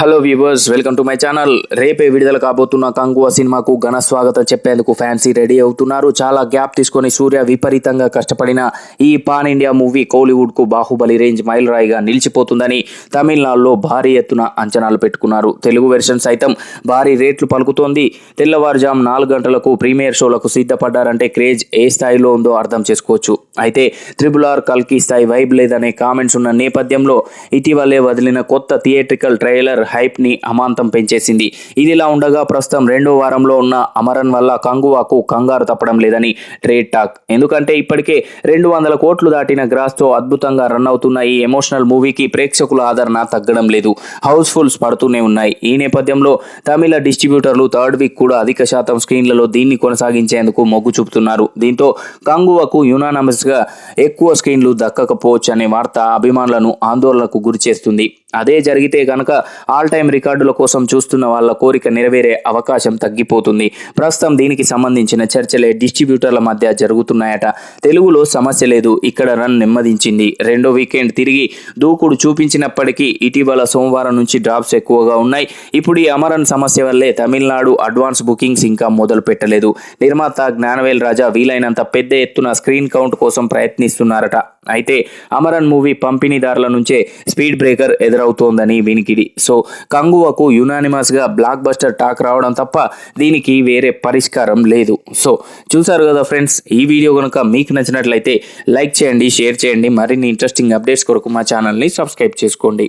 Hello viewers welcome to my channel రేపే విడుదల కాబోతున్న కంగువ సినిమాకు ఘన స్వాగతం చెప్పేందుకు ఫ్యాన్సీ రెడీ అవుతున్నారు. చాలా గ్యాప్ తీసుకొని సూర్య విపరీతంగా కష్టపడిన ఈ పాన్ ఇండియా మూవీ కోలీవుడ్కు బాహుబలి రేంజ్ మైలురాయిగా నిలిచిపోతుందని తమిళనాడులో భారీ ఎత్తున అంచనాలు పెట్టుకున్నారు. తెలుగు వెర్షన్ సైతం భారీ రేట్లు పలుకుతోంది. తెల్లవారుజాము నాలుగు గంటలకు ప్రీమియర్ షోలకు సిద్ధపడ్డారంటే క్రేజ్ ఏ స్థాయిలో ఉందో అర్థం చేసుకోవచ్చు. అయితే త్రిబుల్ ఆర్ కల్కి స్థాయి వైబ్ లేదనే కామెంట్స్ ఉన్న నేపథ్యంలో ఇటీవలే వదిలిన కొత్త థియేట్రికల్ ట్రైలర్ హైప్ని అమాంతం పెంచేసింది. ఇదిలా ఉండగా ప్రస్తుతం రెండో వారంలో ఉన్న అమరన్ వల్ల కంగువాకు కంగారు తప్పడం లేదని ట్రేడ్ టాక్. ఎందుకంటే ఇప్పటికే రెండు వందల కోట్లు దాటిన గ్రాస్తో అద్భుతంగా రన్ అవుతున్న ఈ ఎమోషనల్ మూవీకి ప్రేక్షకుల ఆదరణ తగ్గడం లేదు. హౌస్ఫుల్స్ పడుతూనే ఉన్నాయి. ఈ నేపథ్యంలో తమిళ డిస్ట్రిబ్యూటర్లు థర్డ్ వీక్ కూడా అధిక శాతం స్క్రీన్లలో దీన్ని కొనసాగించేందుకు మొగ్గు చూపుతున్నారు. దీంతో కంగువకు యునానమస్గా ఎక్కువ స్క్రీన్లు దక్కకపోవచ్చు అనే వార్త అభిమానులను ఆందోళనకు గురిచేస్తుంది. అదే జరిగితే గనక ఆల్ టైమ్ రికార్డుల కోసం చూస్తున్న వాళ్ళ కోరిక నెరవేరే అవకాశం తగ్గిపోతుంది. ప్రస్తుతం దీనికి సంబంధించిన చర్చలే డిస్ట్రిబ్యూటర్ల మధ్య జరుగుతున్నాయట. తెలుగులో సమస్య లేదు. ఇక్కడ రన్ నెమ్మదించింది. రెండో వీకెండ్ తిరిగి దూకుడు చూపించినప్పటికీ ఇటీవల సోమవారం నుంచి డ్రాప్స్ ఎక్కువగా ఉన్నాయి. ఇప్పుడు ఈ అమరన్ సమస్య వల్లే తమిళనాడు అడ్వాన్స్ బుకింగ్స్ ఇంకా మొదలు పెట్టలేదు. నిర్మాత జ్ఞానవేల్ రాజా వీలైనంత పెద్ద ఎత్తున స్క్రీన్ కౌంట్ కోసం ప్రయత్నిస్తున్నారట. అయితే అమరన్ మూవీ పంపిణీదారుల నుంచే స్పీడ్ బ్రేకర్ ఎదురవుతోందని వినికిడి. సో కంగువకు యునానిమస్గా బ్లాక్ బస్టర్ టాక్ రావడం తప్ప దీనికి వేరే పరిష్కారం లేదు. సో చూసారు కదా ఫ్రెండ్స్ ఈ వీడియో కనుక మీకు నచ్చినట్లయితే లైక్ చేయండి షేర్ చేయండి. మరిన్ని ఇంట్రెస్టింగ్ అప్డేట్స్ కొరకు మా ఛానల్ని సబ్స్క్రైబ్ చేసుకోండి.